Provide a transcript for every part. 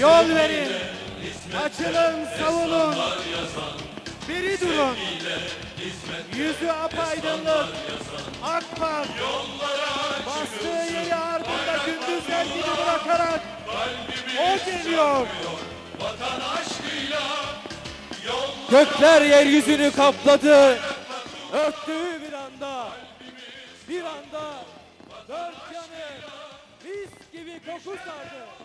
Yol verin. Açılın, savunun. Biri durun. Yüzü apaydınlık. Akpak. Bastığı yeri ardında gündüzler gibi bırakarak o geliyor. Gökler yeryüzünü kapladı. Öptüğü bir anda. Bir anda dört yanı mis gibi koku sardı.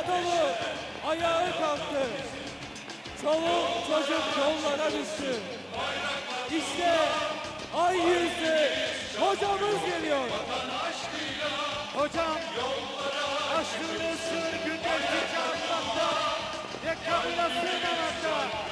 Anadolu ayağa kalktı. Çoluk çocuk yollara düştü. İşte ay yüzlü hocamız geliyor. Hocam, aşkını sığır gündüzdeki atmakta, yakamına sığmamakta.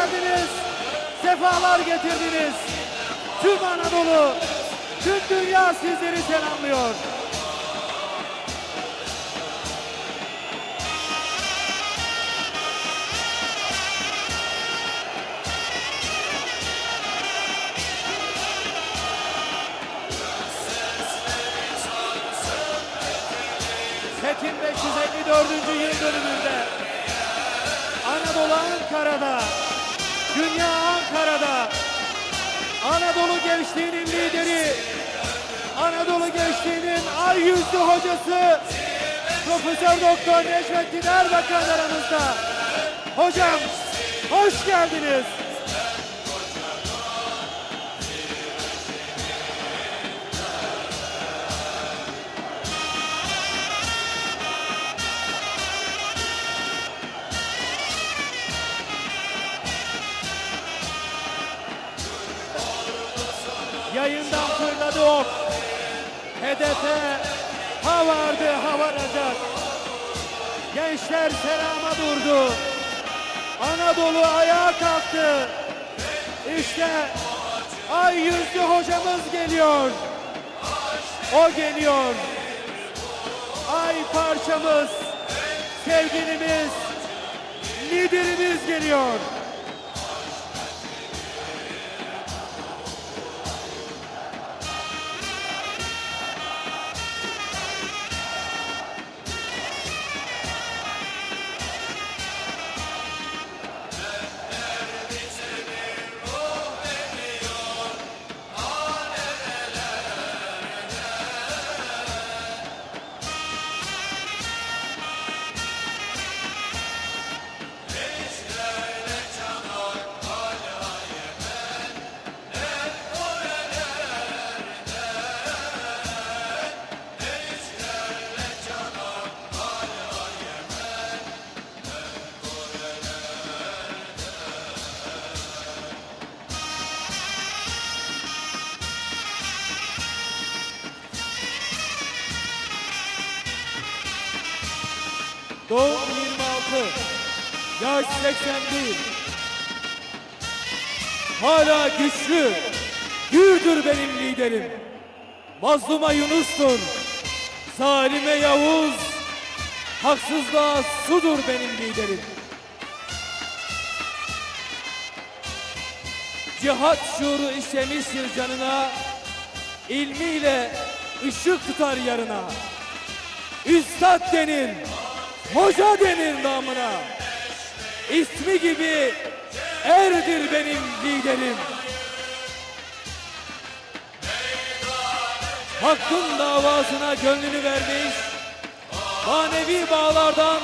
Hoş geldiniz. Sefalar getirdiniz. Tüm Anadolu, tüm dünya sizleri selamlıyor. Fethin 554. yıl dönümünde Anadolu Ankara'da, Dünya Ankara'da, Anadolu gençliğinin lideri, Anadolu gençliğinin ay yüzlü hocası Profesör Doktor Necmettin Erbakan aramızda. Hocam hoş geldiniz. Yayından fırladı ok. Hedefe ha vardı ha varacak. Gençler selama durdu. Anadolu ayağa kalktı. İşte ay yüzlü hocamız geliyor. O geliyor. Ay parçamız, sevgilimiz, liderimiz geliyor. Doğum 26. Yaş 81. Hala güçlü. Gürdür benim liderim. Mazluma Yunus'tur. Zalime Yavuz. Haksızlığa sudur benim liderim. Cihat şuuru işlemiştir canına. ilmiyle ışık tutar yarına. Üstad denir, hoca denir namına. İsmi gibi erdir benim liderim. Hakkın davasına gönlünü vermiş, manevi bağlardan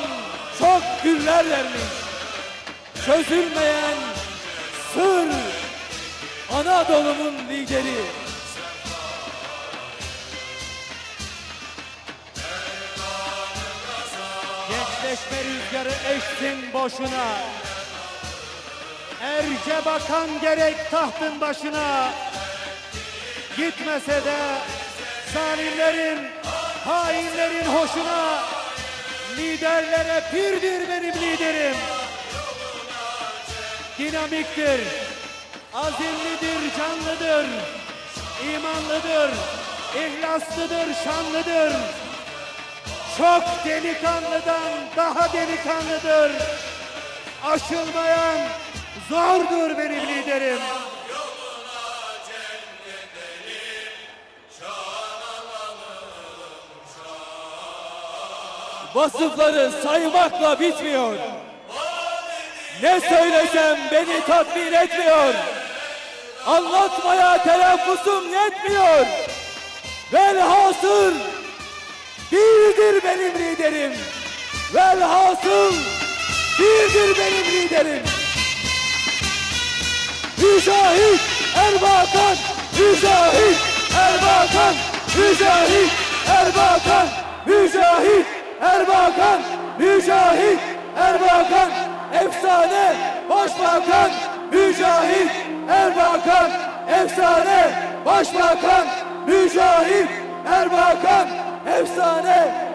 çok güller vermiş. Çözülmeyen sır Anadolu'nun lideri. Gençleşme rüzgarı eşsin boşuna. Erce bakan gerek tahtın başına. Gitmese de zalimlerin, hainlerin hoşuna. Liderlere pirdir benim liderim. Dinamiktir, azimlidir, canlıdır, imanlıdır, ihlaslıdır, şanlıdır. Çok delikanlıdan daha delikanlıdır. Aşılmayan zordur benim liderim. Vasıfları saymakla bitmiyor. Ne söylesem beni tatmin etmiyor. Anlatmaya telaffuzum yetmiyor. Velhasıl birdir benim liderim. Velhasıl birdir benim liderim. Mücahit Erbakan, Mücahit Erbakan, Mücahit Erbakan, Mücahit Erbakan, Mücahit Erbakan, efsane başbakan, Mücahit Erbakan, efsane başbakan, Mücahit Erbakan, efsane